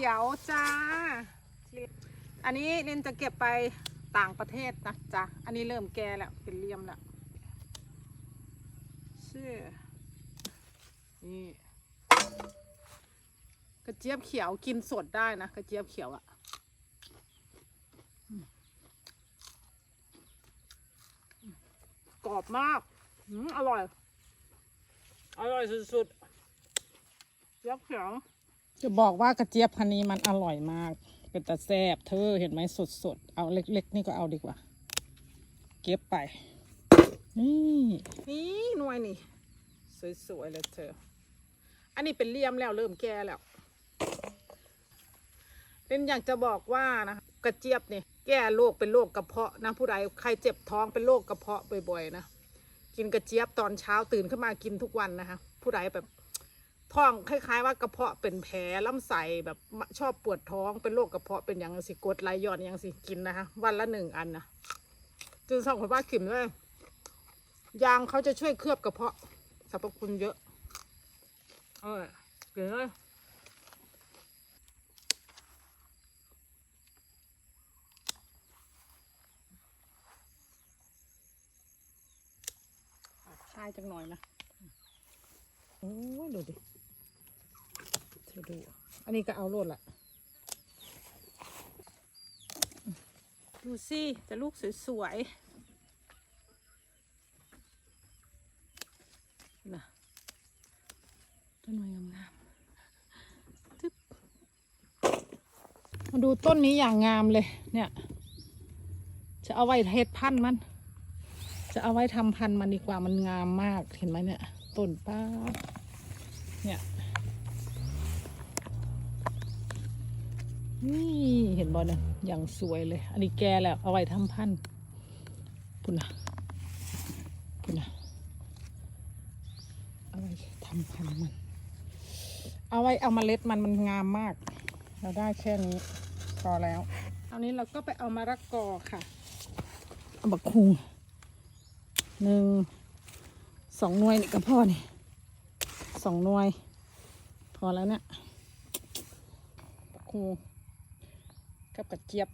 ขียวจ้า อันนี้เรนจะเก็บไปต่างประเทศนะจ๊ะอันนี้เริ่มแก่แล้วเป็นเหลี่ยมแล้วเชื่อนี่กระเจี๊ยบเขียวกินสดได้นะกระเจี๊ยบเขียวอะอืมกรอบมากอืมอร่อย อร่อยสุดๆเจี๊ยบเขียว จะบอกว่ากระเจี๊ยบพันนี้มันอร่อยมาก เป็นตะแซบเธอเห็นไหมสดๆเอาเล็ก ๆ นี่ก็เอาดีกว่า เก็บไป นี่นี่หน่วยนี่ สวยๆเลยเธอ อันนี้เป็นเลี่ยมแล้วเริ่มแก่แล้วเล่นอยากจะบอกว่านะกระเจี๊ยบเนี่ยแก้โรคเป็นโรคกระเพาะนะผู้ใดใครเจ็บท้องเป็นโรคกระเพาะบ่อยๆนะกินกระเจี๊ยบตอนเช้าตื่นขึ้นมากินทุกวันนะคะผู้ใดแบบ ท้องคล้าย ๆ ว่ากระเพาะเป็นแผลลำไส้แบบชอบปวดท้องเป็นโรคกระเพาะเป็นอย่างสิกดไหลย้อนอย่างสิกินนะคะวันละหนึ่งอันนะจึงส่องคนว่าขิมเลยยางเขาจะช่วยเคลือบกระเพาะสรรพคุณเยอะเออเก๋เลยชายจังหน่อยนะโอ้ยดูดิ อดูอันนี้ก็เอาโลดละดูสิจะลูกสวยๆนะต้นไม้งามๆทึบมาดูต้นนี้อย่างงามเลย เนี่ย จะเอาไว้เฮ็ดพันธุ์มัน จะเอาไว้ทำพันธุ์มันดีกว่ามันงามมากเห็นไหมเนี่ย ต้นป้าเนี่ย นี่เห็นบอลนี่ยอย่างสวยเลย อันนี้แกแล้ว เอาไว้ทำพันธุ์พุ่นนะพุ่นนะเอาไว้ทำพันมัน เอาไว้เอามาเล็ดมันมันงามมาก เราได้แค่นี้พอแล้วเอานี้เราก็ไปเอามารักกอค่ะเอาบักคุงหนึ่งสองหน่วยนี่ก็พอนี่สองหน่วย พอแล้วเนี่ยบักคุง กับกระเจี๊ยบ